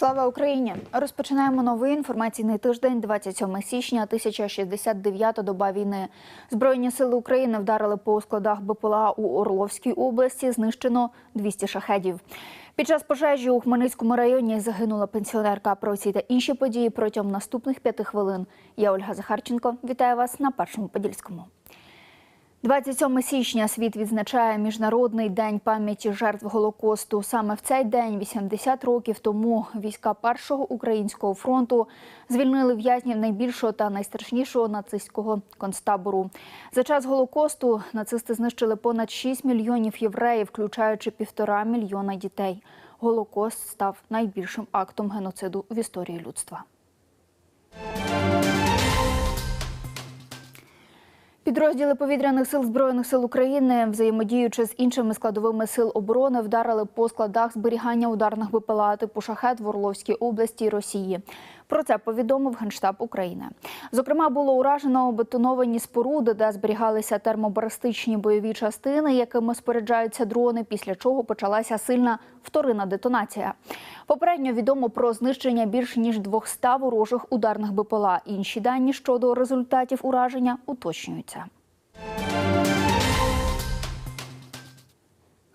Слава Україні! Розпочинаємо новий інформаційний тиждень, 27 січня, 1069 доба війни. Збройні сили України вдарили по складах БПЛА у Орловській області. Знищено 200 шахедів. Під час пожежі у Хмельницькому районі загинула пенсіонерка. Про ці та інші події протягом наступних п'яти хвилин. Я Ольга Захарченко. Вітаю вас на першому подільському. 27 січня світ відзначає міжнародний день пам'яті жертв голокосту. Саме в цей день, 80 років тому, війська першого українського фронту звільнили в'язнів найбільшого та найстрашнішого нацистського концтабору. За час голокосту нацисти знищили понад 6 мільйонів євреїв, включаючи півтора мільйона дітей. Голокост став найбільшим актом геноциду в історії людства. Підрозділи повітряних сил збройних сил України, взаємодіючи з іншими складовими сил оборони, вдарили по складах зберігання ударних БПЛА типу шахет в Орловській області Росії. Про це повідомив Генштаб України. Зокрема, було уражено бетоновані споруди, де зберігалися термобаристичні бойові частини, якими споряджаються дрони. Після чого почалася сильна вторинна детонація. Попередньо відомо про знищення більш ніж 200 ворожих ударних БПЛА. Інші дані щодо результатів ураження уточнюються.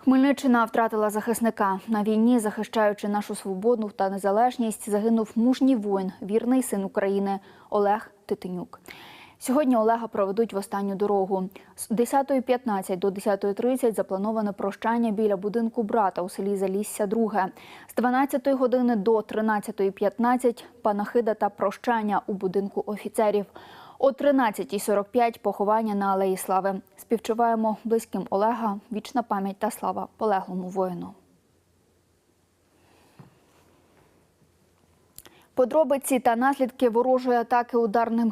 Хмельниччина втратила захисника на війні, захищаючи нашу свободу та незалежність. Загинув мужній воїн, вірний син України Олег Титинюк. Сьогодні Олега проведуть в останню дорогу. З 10.15 до 10.30 заплановане прощання біля будинку брата у селі Залісся, друге. З 12 години до 13.15 панахида та прощання у будинку офіцерів. О 13.45 поховання на Алеї Слави. Співчуваємо близьким Олега, вічна пам'ять та слава полеглому воїну. Подробиці та наслідки ворожої атаки ударними,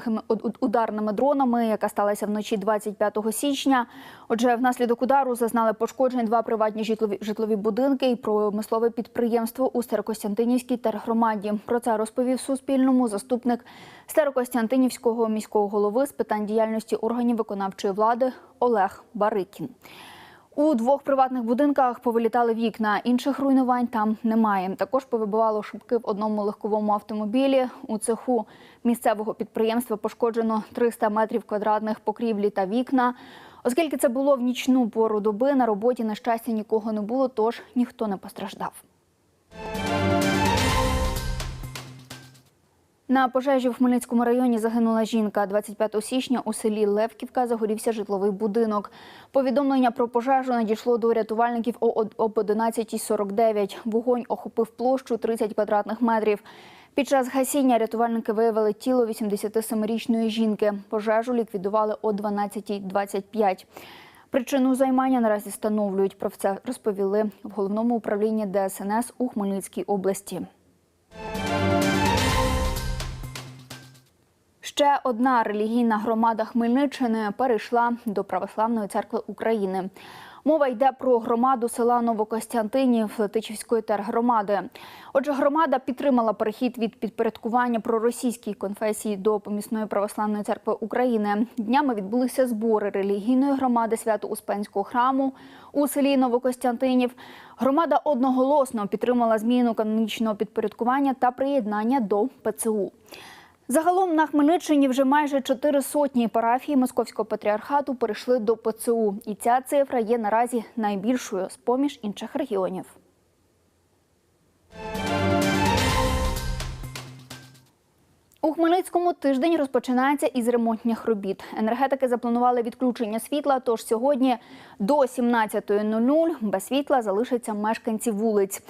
ударними дронами, яка сталася вночі 25 січня. Отже, внаслідок удару зазнали пошкоджень два приватні житлові, житлові будинки і промислове підприємство у Старокостянтинівській тергромаді. Про це розповів Суспільному заступник Старокостянтинівського міського голови з питань діяльності органів виконавчої влади Олег Барикін. У двох приватних будинках повилітали вікна. Інших руйнувань там немає. Також повибивало шибки в одному легковому автомобілі. У цеху місцевого підприємства пошкоджено 300 метрів квадратних покрівлі та вікна. Оскільки це було в нічну пору доби, на роботі на щастя нікого не було, тож ніхто не постраждав. На пожежі в Хмельницькому районі загинула жінка. 25 січня у селі Левківка загорівся житловий будинок. Повідомлення про пожежу надійшло до рятувальників об 11.49. Вогонь охопив площу 30 квадратних метрів. Під час гасіння рятувальники виявили тіло 87-річної жінки. Пожежу ліквідували о 12.25. Причину займання наразі встановлюють. Про це розповіли в головному управлінні ДСНС у Хмельницькій області. Ще одна релігійна громада Хмельниччини перейшла до Православної церкви України. Мова йде про громаду села Новокостянтинів Летичівської тергромади. Отже, громада підтримала перехід від підпорядкування проросійській конфесії до помісної православної церкви України. Днями відбулися збори релігійної громади Свято-Успенського храму у селі Новокостянтинів. Громада одноголосно підтримала зміну канонічного підпорядкування та приєднання до ПЦУ. Загалом на Хмельниччині вже майже чотири сотні парафій Московського патріархату перейшли до ПЦУ. І ця цифра є наразі найбільшою з поміж інших регіонів. У Хмельницькому тиждень розпочинається із ремонтних робіт. Енергетики запланували відключення світла. Тож сьогодні до 17.00 без світла залишаться мешканці вулиць.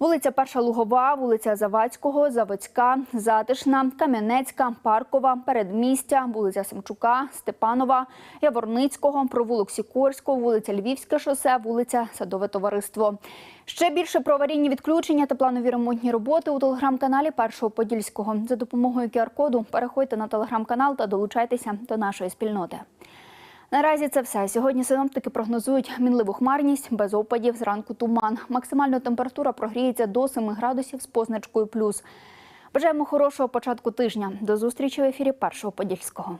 Вулиця Перша Лугова, вулиця Завадського, Заводська, Затишна, Кам'янецька, Паркова, Передмістя, вулиця Семчука, Степанова, Яворницького, провулок Сікорського, вулиця Львівське шосе, вулиця Садове товариство. Ще більше про аварійні відключення та планові ремонтні роботи у телеграм-каналі Першого Подільського. За допомогою QR-коду переходьте на телеграм-канал та долучайтеся до нашої спільноти. Наразі це все. Сьогодні синоптики прогнозують мінливу хмарність, без опадів, зранку туман. Максимальна температура прогріється до 7 градусів з позначкою плюс. Бажаємо хорошого початку тижня. До зустрічі в ефірі Першого Подільського.